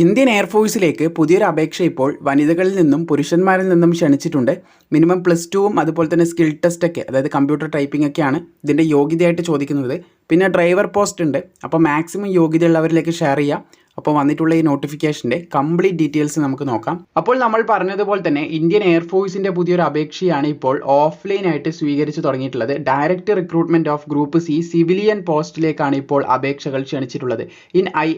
Indian എയർഫോഴ്സിലേക്ക് പുതിയൊരു അപേക്ഷ ഇപ്പോൾ വനിതകളിൽ നിന്നും പുരുഷന്മാരിൽ നിന്നും ക്ഷണിച്ചിട്ടുണ്ട്. മിനിമം പ്ലസ് ടുവും അതുപോലെ തന്നെ സ്കിൽ ടെസ്റ്റ് ഒക്കെ അതായത് കമ്പ്യൂട്ടർ ടൈപ്പിംഗ് ഒക്കെയാണ് ഇതിന്റെ യോഗ്യതയായിട്ട് ചോദിക്കുന്നത്. പിന്നെ ഡ്രൈവർ പോസ്റ്റ് ഉണ്ട്. അപ്പോൾ മാക്സിമം യോഗ്യതയുള്ളവരിലേക്ക് ഷെയർ ചെയ്യാം. അപ്പോൾ വന്നിട്ടുള്ള ഈ നോട്ടിഫിക്കേഷന്റെ കംപ്ലീറ്റ് ഡീറ്റെയിൽസ് നമുക്ക് നോക്കാം. അപ്പോൾ നമ്മൾ പറഞ്ഞതുപോലെ തന്നെ ഇന്ത്യൻ എയർഫോഴ്സിന്റെ പുതിയൊരു അപേക്ഷയാണ് ഇപ്പോൾ ഓഫ്ലൈൻ ആയിട്ട് സ്വീകരിച്ചു തുടങ്ങിയിട്ടുള്ളത്. Direct recruitment of group C civilian പോസ്റ്റിലേക്കാണ് ഇപ്പോൾ അപേക്ഷകൾ ക്ഷണിച്ചിട്ടുള്ളത്. ഇൻ ഐ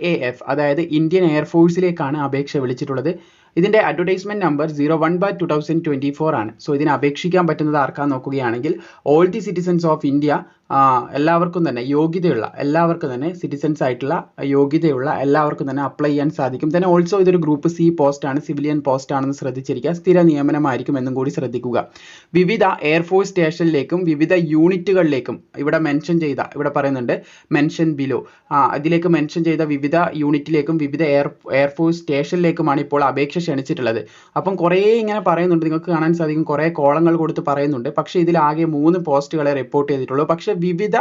അതായത് ഇന്ത്യൻ എയർഫോഴ്സിലേക്കാണ് അപേക്ഷ വിളിച്ചിട്ടുള്ളത്. ഇതിന്റെ advertisement number zero one by two thousand twenty four ആണ്. സോ ഇതിന് അപേക്ഷിക്കാൻ പറ്റുന്നത് ആർക്കാന്ന് നോക്കുകയാണെങ്കിൽ all the citizens of India എല്ലാവർക്കും തന്നെ യോഗ്യതയുള്ള എല്ലാവർക്കും തന്നെ സിറ്റിസൻസ് ആയിട്ടുള്ള യോഗ്യതയുള്ള എല്ലാവർക്കും തന്നെ അപ്ലൈ ചെയ്യാൻ സാധിക്കും. തന്നെ ഓൾസോ ഇതൊരു ഗ്രൂപ്പ് സി പോസ്റ്റ് ആണ് സിവിലിയൻ പോസ്റ്റ് ആണെന്ന് ശ്രദ്ധിച്ചിരിക്കുക. സ്ഥിര നിയമനമായിരിക്കും എന്നും കൂടി ശ്രദ്ധിക്കുക. വിവിധ എയർഫോഴ്സ് സ്റ്റേഷനിലേക്കും വിവിധ യൂണിറ്റുകളിലേക്കും ഇവിടെ മെൻഷൻ ചെയ്ത ഇവിടെ പറയുന്നുണ്ട് മെൻഷൻ ബിലോ അതിലേക്ക് മെൻഷൻ ചെയ്ത വിവിധ യൂണിറ്റിലേക്കും വിവിധ എയർ എയർഫോഴ്സ് സ്റ്റേഷനിലേക്കുമാണ് ഇപ്പോൾ അപേക്ഷ ക്ഷണിച്ചിട്ടുള്ളത്. അപ്പം കുറേ ഇങ്ങനെ പറയുന്നുണ്ട്. നിങ്ങൾക്ക് കാണാൻ സാധിക്കും. കുറേ കോളങ്ങൾ കൊടുത്ത് പറയുന്നുണ്ട്. പക്ഷേ ഇതിലാകെ മൂന്ന് പോസ്റ്റുകളെ റിപ്പോർട്ട് ചെയ്തിട്ടുള്ളൂ. പക്ഷേ വിവിധ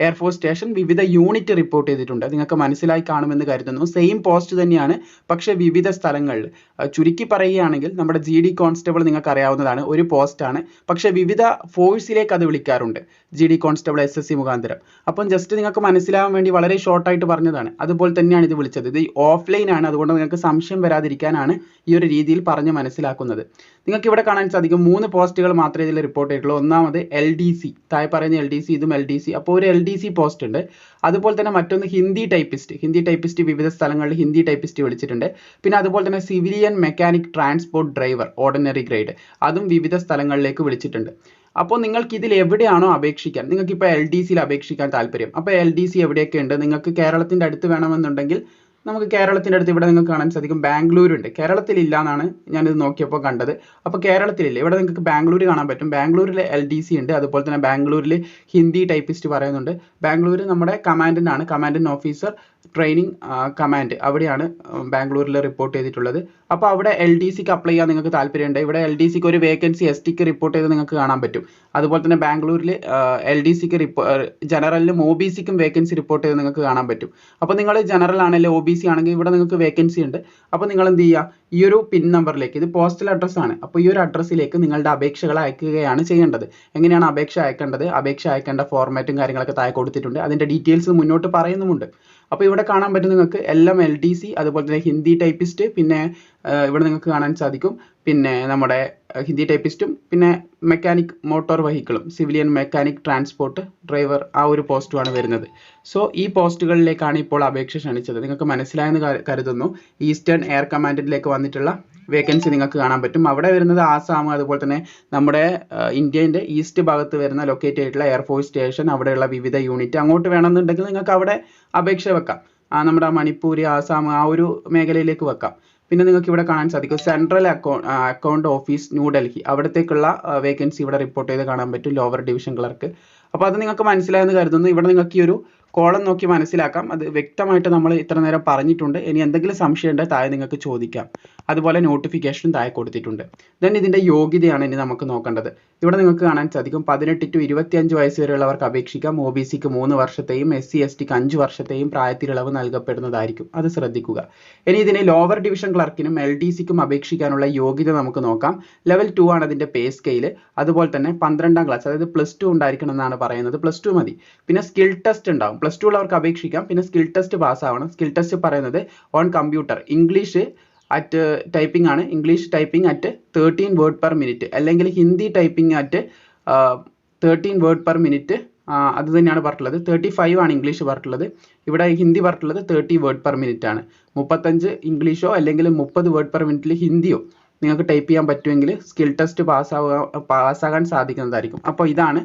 എയർഫോഴ്സ് സ്റ്റേഷൻ വിവിധ യൂണിറ്റ് റിപ്പോർട്ട് ചെയ്തിട്ടുണ്ട്. നിങ്ങൾക്ക് മനസ്സിലായി കാണുമെന്ന് കരുതുന്നു. സെയിം പോസ്റ്റ് തന്നെയാണ്. പക്ഷേ വിവിധ സ്ഥലങ്ങളിൽ ചുരുക്കി പറയുകയാണെങ്കിൽ നമ്മുടെ ജി ഡി കോൺസ്റ്റബിൾ നിങ്ങൾക്ക് അറിയാവുന്നതാണ് ഒരു പോസ്റ്റാണ് പക്ഷേ വിവിധ ഫോഴ്സിലേക്ക് അത് വിളിക്കാറുണ്ട്. G D constable S S C മുഖാന്തരം. അപ്പം ജസ്റ്റ് നിങ്ങൾക്ക് മനസ്സിലാവാൻ വേണ്ടി വളരെ ഷോർട്ടായിട്ട് പറഞ്ഞതാണ്. അതുപോലെ തന്നെയാണ് ഇത് വിളിച്ചത്. ഇത് ഓഫ്ലൈൻ ആണ്. അതുകൊണ്ട് നിങ്ങൾക്ക് സംശയം വരാതിരിക്കാനാണ് ഈ ഒരു രീതിയിൽ പറഞ്ഞ് മനസ്സിലാക്കുന്നത്. നിങ്ങൾക്ക് ഇവിടെ കാണാൻ സാധിക്കും. മൂന്ന് പോസ്റ്റുകൾ മാത്രമേ ഇതിൽ റിപ്പോർട്ട് ചെയ്തിട്ടുള്ളൂ. ഒന്നാമത് എൽ ഡി സി താഴെ പറയുന്ന എൽ ഡി സി ഇതും എൽ ഡി സി അപ്പോൾ ഒരു എൽ ഡി സി പോസ്റ്റ് ഉണ്ട്. അതുപോലെ തന്നെ മറ്റൊന്ന് ഹിന്ദി ടൈപ്പിസ്റ്റ് ഹിന്ദി ടൈപ്പിസ്റ്റ് വിവിധ സ്ഥലങ്ങളിൽ ഹിന്ദി ടൈപ്പിസ്റ്റ് വിളിച്ചിട്ടുണ്ട്. പിന്നെ അതുപോലെ തന്നെ civilian mechanic transport driver ordinary grade അതും വിവിധ സ്ഥലങ്ങളിലേക്ക് വിളിച്ചിട്ടുണ്ട്. അപ്പോൾ നിങ്ങൾക്ക് ഇതിൽ എവിടെയാണോ അപേക്ഷിക്കാൻ നിങ്ങൾക്ക് ഇപ്പോൾ എൽ ഡി സിയിൽ അപേക്ഷിക്കാൻ താല്പര്യം. അപ്പോൾ എൽ ഡി സി എവിടെയൊക്കെ ഉണ്ട്? നിങ്ങൾക്ക് കേരളത്തിന്റെ അടുത്ത് വേണമെന്നുണ്ടെങ്കിൽ നമുക്ക് കേരളത്തിന്റെ അടുത്ത് ഇവിടെ നിങ്ങൾക്ക് കാണാൻ സാധിക്കും. കേരളത്തിൽ ഇല്ല എന്നാണ് ഞാനിത് നോക്കിയപ്പോൾ കണ്ടത്. അപ്പോൾ കേരളത്തിലില്ല? ഇവിടെ നിങ്ങൾക്ക് ബാംഗ്ലൂർ കാണാൻ പറ്റും. ബാംഗ്ലൂരിൽ എൽ ഡി സി ഉണ്ട്. അതുപോലെ തന്നെ ബാംഗ്ലൂരിൽ ഹിന്ദി ടൈപ്പിസ്റ്റ് പറയുന്നുണ്ട്. ബാംഗ്ലൂർ നമ്മുടെ കമാൻഡന്റ് ആണ് കമാൻഡന്റ് ഓഫീസർ ട്രെയിനിങ് കമാൻഡ് അവിടെയാണ് ബാംഗ്ലൂരിൽ റിപ്പോർട്ട് ചെയ്തിട്ടുള്ളത്. അപ്പോൾ അവിടെ എൽ ഡി സിക്ക് അപ്ലൈ ചെയ്യാൻ നിങ്ങൾക്ക് താല്പര്യമുണ്ട്. ഇവിടെ എൽ ഡി സിക്ക് ഒരു വേക്കൻസി എസ് ടിക്ക് റിപ്പോർട്ട് ചെയ്ത് നിങ്ങൾക്ക് കാണാൻ പറ്റും. അതുപോലെ തന്നെ ബാംഗ്ലൂരിൽ എൽ ഡി സിക്ക് റിപ്പോ ജനറലിലും ഒ ബി സിക്കും വേക്കൻസി റിപ്പോർട്ട് ചെയ്ത് നിങ്ങൾക്ക് കാണാൻ പറ്റും. അപ്പോൾ നിങ്ങൾ ജനറൽ ആണെങ്കിൽ ഒ ബി സി ആണെങ്കിൽ ഇവിടെ നിങ്ങൾക്ക് വേക്കൻസി ഉണ്ട്. അപ്പോൾ നിങ്ങൾ എന്ത് ചെയ്യുക ഈ ഒരു പിൻ നമ്പറിലേക്ക് ഇത് പോസ്റ്റൽ അഡ്രസ്സ് ആണ്. അപ്പോൾ ഈ ഒരു അഡ്രസ്സിലേക്ക് നിങ്ങളുടെ അപേക്ഷകൾ അയക്കുകയാണ് ചെയ്യേണ്ടത്. എങ്ങനെയാണ് അപേക്ഷ അയക്കേണ്ടത്? അപേക്ഷ അയക്കേണ്ട ഫോർമാറ്റും കാര്യങ്ങളൊക്കെ താഴെ കൊടുത്തിട്ടുണ്ട്. അതിന്റെ ഡീറ്റെയിൽസ് മുന്നോട്ട് പറയുന്നുമുണ്ട്. അപ്പോൾ ഇവിടെ കാണാൻ പറ്റും നിങ്ങൾക്ക് എല്ലാം എൽ ഡി സി അതുപോലെ തന്നെ ഹിന്ദി ടൈപ്പിസ്റ്റ് പിന്നെ ഇവിടെ നിങ്ങൾക്ക് കാണാൻ സാധിക്കും. പിന്നെ നമ്മുടെ ഹിന്ദി ടൈപ്പിസ്റ്റും പിന്നെ മെക്കാനിക് മോട്ടോർ വെഹിക്കിളും സിവിലിയൻ മെക്കാനിക് ട്രാൻസ്പോർട്ട് ഡ്രൈവർ ആ ഒരു പോസ്റ്റുമാണ് വരുന്നത്. സോ ഈ പോസ്റ്റുകളിലേക്കാണ് ഇപ്പോൾ അപേക്ഷ ക്ഷണിച്ചത്. നിങ്ങൾക്ക് മനസ്സിലായെന്ന് കരുതുന്നു. ഈസ്റ്റേൺ എയർ കമാൻഡിലേക്ക് വന്നിട്ടുള്ള വേക്കൻസി നിങ്ങൾക്ക് കാണാൻ പറ്റും. അവിടെ വരുന്നത് ആസാം അതുപോലെ തന്നെ നമ്മുടെ ഇന്ത്യന്റെ ഈസ്റ്റ് ഭാഗത്ത് വരുന്ന ലൊക്കേറ്റ് ആയിട്ടുള്ള എയർഫോഴ്സ് സ്റ്റേഷൻ അവിടെയുള്ള വിവിധ യൂണിറ്റ് അങ്ങോട്ട് വേണമെന്നുണ്ടെങ്കിൽ നിങ്ങൾക്ക് അവിടെ അപേക്ഷ വെക്കാം. ആ നമ്മുടെ മണിപ്പൂർ ആസാം ആ ഒരു മേഖലയിലേക്ക് വെക്കാം. പിന്നെ നിങ്ങൾക്ക് ഇവിടെ കാണാൻ സാധിക്കും central account account office New Delhi അവിടത്തേക്കുള്ള vacancy ഇവിടെ റിപ്പോർട്ട് ചെയ്ത് കാണാൻ പറ്റും ലോവർ ഡിവിഷൻ ക്ലർക്ക് അപ്പോൾ അത് നിങ്ങൾക്ക് മനസ്സിലായെന്ന് കരുതുന്നു. ഇവിടെ നിങ്ങൾക്ക് ഈ ഒരു കോളം നോക്കി മനസ്സിലാക്കാം. അത് വ്യക്തമായിട്ട് നമ്മൾ ഇത്ര നേരം പറഞ്ഞിട്ടുണ്ട്. ഇനി എന്തെങ്കിലും സംശയം ഉണ്ടെങ്കിൽ താഴെ നിങ്ങൾക്ക് ചോദിക്കാം. അതുപോലെ നോട്ടിഫിക്കേഷനും താഴെ കൊടുത്തിട്ടുണ്ട്. ദെൻ ഇതിന്റെ യോഗ്യതയാണ് ഇനി നമുക്ക് നോക്കേണ്ടത്. ഇവിടെ നിങ്ങൾക്ക് കാണാൻ സാധിക്കും. പതിനെട്ട് ടു ഇരുപത്തിയഞ്ച് വയസ്സ് വരെയുള്ളവർക്ക് അപേക്ഷിക്കാം. ഒ ബി സിക്ക് മൂന്ന് വർഷത്തെയും എസ് സി എസ് ടിക്ക് അഞ്ച് വർഷത്തെയും പ്രായത്തിലിളവ് നൽകപ്പെടുന്നതായിരിക്കും. അത് ശ്രദ്ധിക്കുക. ഇനി ഇതിനെ ലോവർ ഡിവിഷൻ ക്ലർക്കിനും എൽ ഡി സിക്കും അപേക്ഷിക്കാനുള്ള യോഗ്യത നമുക്ക് നോക്കാം. ലെവൽ ടു ആണ് അതിന്റെ പേ സ്കെയിൽ അതുപോലെ തന്നെ പന്ത്രണ്ടാം ക്ലാസ് അതായത് പ്ലസ് ടു ഉണ്ടായിരിക്കണം എന്നാണ് പറയുന്നത്. പ്ലസ് ടു മതി. പിന്നെ സ്കിൽ ടെസ്റ്റ് ഉണ്ടാവും. പ്ലസ് ടു ഉള്ളവർക്ക് അപേക്ഷിക്കാം. പിന്നെ സ്കിൽ ടെസ്റ്റ് പാസ്സാവണം സ്കിൽ ടെസ്റ്റ് പറയുന്നത് on computer English at typing ആണ്. English typing at thirteen word per minute അല്ലെങ്കിൽ Hindi typing at thirteen word per minute അത് തന്നെയാണ് പറഞ്ഞിട്ടുള്ളത്. തേർട്ടി ഫൈവ് ആണ് ഇംഗ്ലീഷ് പറഞ്ഞിട്ടുള്ളത്. ഇവിടെ ഹിന്ദി പറഞ്ഞിട്ടുള്ളത് തേർട്ടി വേർഡ് പെർ മിനിറ്റ് ആണ്. മുപ്പത്തഞ്ച് ഇംഗ്ലീഷോ അല്ലെങ്കിൽ മുപ്പത് വേർഡ് പെർ മിനിറ്റിൽ ഹിന്ദിയോ നിങ്ങൾക്ക് ടൈപ്പ് ചെയ്യാൻ പറ്റുമെങ്കിൽ സ്കിൽ ടെസ്റ്റ് പാസ്സാവുക പാസ്സാകാൻ സാധിക്കുന്നതായിരിക്കും. അപ്പോൾ ഇതാണ്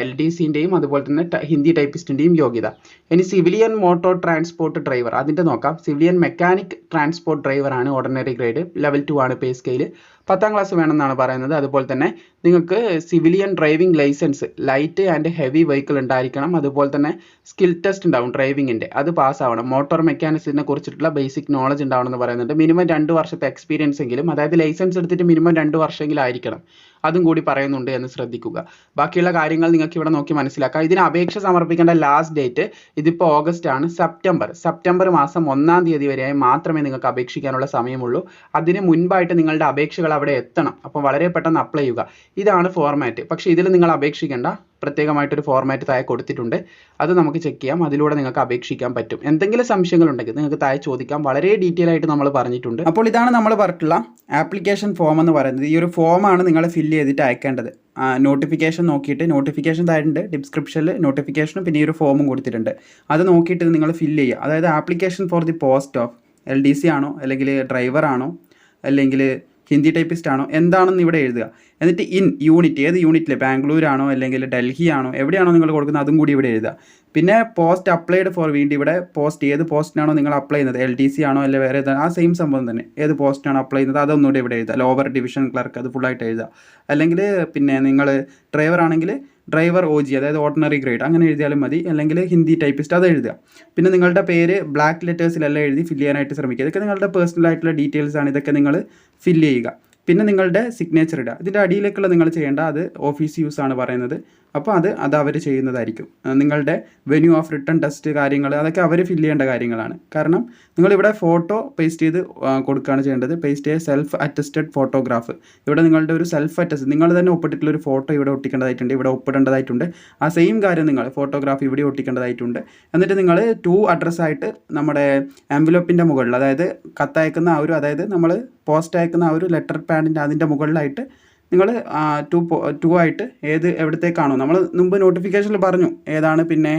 എൽ ഡി സിന്റെയും അതുപോലെ തന്നെ ഹിന്ദി ടൈപ്പിസ്റ്റിന്റെയും യോഗ്യത. ഇനി സിവിലിയൻ മോട്ടോർ ട്രാൻസ്പോർട്ട് ഡ്രൈവർ അതിന്റെ നോക്കാം. സിവിലിയൻ മെക്കാനിക് ട്രാൻസ്പോർട്ട് ഡ്രൈവർ ആണ് ഓർഡിനറി ഗ്രേഡ് ലെവൽ ടു ആണ് പേ സ്കെയിൽ പത്താം ക്ലാസ് വേണമെന്നാണ് പറയുന്നത്. അതുപോലെ തന്നെ നിങ്ങൾക്ക് civilian driving licence light and heavy vehicle ഉണ്ടായിരിക്കണം. അതുപോലെ തന്നെ സ്കിൽ ടെസ്റ്റ് ഉണ്ടാവും ഡ്രൈവിങ്ങിന്റെ അത് പാസ്സാവണം മോട്ടോർ മെക്കാനിക്സിനെ കുറിച്ചിട്ടുള്ള ബേസിക് നോളജ് ഉണ്ടാവണം എന്ന് പറയുന്നുണ്ട്. മിനിമം രണ്ട് വർഷത്തെ എക്സ്പീരിയൻസ് എങ്കിലും അതായത് ലൈസൻസ് എടുത്തിട്ട് മിനിമം രണ്ട് വർഷമെങ്കിലും ആയിരിക്കണം. അതും കൂടി പറയുന്നുണ്ട് എന്ന് ശ്രദ്ധിക്കുക. ബാക്കിയുള്ള കാര്യങ്ങൾ നിങ്ങൾക്ക് ഇവിടെ നോക്കി മനസ്സിലാക്കാം. ഇതിന് അപേക്ഷ സമർപ്പിക്കേണ്ട ലാസ്റ്റ് ഡേറ്റ് ഇതിപ്പോൾ ഓഗസ്റ്റ് ആണ്. സെപ്റ്റംബർ സെപ്റ്റംബർ മാസം ഒന്നാം തീയതി വരെയായി മാത്രമേ നിങ്ങൾക്ക് അപേക്ഷിക്കാനുള്ള സമയമുള്ളൂ. അതിന് മുൻപായിട്ട് നിങ്ങളുടെ അപേക്ഷകൾ അവിടെ എത്തണം. അപ്പോൾ വളരെ പെട്ടെന്ന് അപ്ലൈ ചെയ്യുക. ഇതാണ് ഫോർമാറ്റ് പക്ഷേ ഇതിൽ നിങ്ങൾ അപേക്ഷിക്കേണ്ട. പ്രത്യേകമായിട്ടൊരു ഫോർമാറ്റ് താഴെ കൊടുത്തിട്ടുണ്ട്. അത് നമുക്ക് ചെക്ക് ചെയ്യാം. അതിലൂടെ നിങ്ങൾക്ക് അപേക്ഷിക്കാൻ പറ്റും. എന്തെങ്കിലും സംശയങ്ങൾ ഉണ്ടെങ്കിൽ നിങ്ങൾക്ക് താഴെ ചോദിക്കാം. വളരെ ഡീറ്റെയിൽ ആയിട്ട് നമ്മൾ പറഞ്ഞിട്ടുണ്ട്. അപ്പോൾ ഇതാണ് നമ്മൾ പറഞ്ഞിട്ടുള്ള ആപ്ലിക്കേഷൻ ഫോം എന്ന് പറയുന്നത്. ഈ ഒരു ഫോമാണ് നിങ്ങൾ ഫില്ല് ചെയ്തിട്ട് അയക്കേണ്ടത്. നോട്ടിഫിക്കേഷൻ നോക്കിയിട്ട് നോട്ടിഫിക്കേഷൻ താഴെയുണ്ട്. ഡിസ്ക്രിപ്ഷനിൽ നോട്ടിഫിക്കേഷനും പിന്നെ ഈ ഒരു ഫോമും കൊടുത്തിട്ടുണ്ട്. അത് നോക്കിയിട്ട് നിങ്ങൾ ഫില്ല് ചെയ്യുക. അതായത് application for the post of L D C ആണോ? അല്ലെങ്കിൽ ഡ്രൈവർ ആണോ? അല്ലെങ്കിൽ ഹിന്ദി ടൈപ്പിസ്റ്റ് ആണോ? എന്താണെന്ന് ഇവിടെ എഴുതുക. എന്നിട്ട് ഇൻ യൂണിറ്റ് ഏത് യൂണിറ്റിൽ ബാംഗ്ലൂർ ആണോ അല്ലെങ്കിൽ ഡൽഹി ആണോ എവിടെയാണോ നിങ്ങൾ കൊടുക്കുന്നത്? അതും കൂടി ഇവിടെ എഴുതുക. പിന്നെ പോസ്റ്റ് അപ്ലൈഡ് ഫോർ വീണ്ടും ഇവിടെ പോസ്റ്റ് ഏത് പോസ്റ്റിനാണോ നിങ്ങൾ അപ്ലൈ ചെയ്യുന്നത്? എൽ ടി സി ആണോ അല്ലെങ്കിൽ വേറെ ഏതാണ് ആ സെയിം സംഭവം തന്നെ. ഏത് പോസ്റ്റിനാണ് അപ്ലൈ ചെയ്യുന്നത്? അതൊന്നുകൂടി ഇവിടെ എഴുതുക. ലോവർ ഡിവിഷൻ ക്ലർക്ക് അത് ഫുള്ളായിട്ട് എഴുതുക. അല്ലെങ്കിൽ പിന്നെ നിങ്ങൾ ഡ്രൈവർ ആണെങ്കിൽ ഡ്രൈവർ ഒ ജി അതായത് ഓർഡിനറി ഗ്രേഡ് അങ്ങനെ എഴുതിയാലും മതി. അല്ലെങ്കിൽ ഹിന്ദി ടൈപ്പിസ്റ്റ് അത് എഴുതുക. പിന്നെ നിങ്ങളുടെ പേര് ബ്ലാക്ക് ലെറ്റേഴ്സിലെല്ലാം എഴുതി ഫില്ല് ചെയ്യാനായിട്ട് ശ്രമിക്കുക. ഇതൊക്കെ നിങ്ങളുടെ പേഴ്സണൽ ആയിട്ടുള്ള ഡീറ്റെയിൽസ് ആണ്. ഇതൊക്കെ നിങ്ങൾ ഫില്ല് ചെയ്യുക. പിന്നെ നിങ്ങളുടെ സിഗ്നേച്ചർ ഇടുക. ഇതിന്റെ അടിയിലേക്കുള്ള നിങ്ങൾ ചെയ്യേണ്ട അത് ഓഫീസ് യൂസ് ആണ് പറയുന്നത്. അപ്പോൾ അത് അത് അവർ ചെയ്യുന്നതായിരിക്കും. നിങ്ങളുടെ വെന്യൂ ഓഫ് റിട്ടേൺ ടെസ്റ്റ് കാര്യങ്ങൾ അതൊക്കെ അവർ ഫില്ല് ചെയ്യേണ്ട കാര്യങ്ങളാണ്. കാരണം നിങ്ങളിവിടെ ഫോട്ടോ പേസ്റ്റ് ചെയ്ത് കൊടുക്കുകയാണ് ചെയ്യേണ്ടത്. പേസ്റ്റ് ചെയ്ത് സെൽഫ് അറ്റസ്റ്റഡ് ഫോട്ടോഗ്രാഫ് ഇവിടെ നിങ്ങളുടെ ഒരു സെൽഫ് അറ്റസ്റ്റ് നിങ്ങൾ തന്നെ ഒപ്പിട്ടിട്ടുള്ള ഒരു ഫോട്ടോ ഇവിടെ ഒട്ടിക്കേണ്ടതായിട്ടുണ്ട് ഇവിടെ ഒപ്പിടേണ്ടതായിട്ടുണ്ട്. ആ സെയിം കാര്യം നിങ്ങൾ ഫോട്ടോഗ്രാഫ് ഇവിടെ ഒട്ടിക്കേണ്ടതായിട്ടുണ്ട്. എന്നിട്ട് നിങ്ങൾ ടു അഡ്രസ്സായിട്ട് നമ്മുടെ ആംബുലോപ്പിന്റെ മുകളിൽ അതായത് കത്തയക്കുന്ന ആ ഒരു അതായത് നമ്മൾ പോസ്റ്റ് അയക്കുന്ന ആ ഒരു ലെറ്റർ പാഡിന്റെ അതിന്റെ മുകളിലായിട്ട് നിങ്ങൾ ടു ടു ആയിട്ട് ഏത് എവിടത്തേക്കാണോ. നമ്മൾ മുമ്പ് നോട്ടിഫിക്കേഷനിൽ പറഞ്ഞു ഏതാണ് പിന്നെ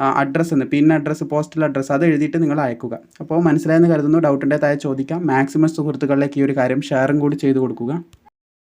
അഡ്രസ്സ് എന്ന്. പിൻ അഡ്രസ്സ് പോസ്റ്റൽ അഡ്രസ്സ് അത് എഴുതിയിട്ട് നിങ്ങൾ അയക്കുക. അപ്പോൾ മനസ്സിലായെന്ന് കരുതുന്നു. ഡൗട്ടിന്റെ താഴെ ചോദിക്കാം. മാക്സിമം സുഹൃത്തുക്കളിലേക്ക് ഈ ഒരു കാര്യം ഷെയറും കൂടി ചെയ്ത് കൊടുക്കുക.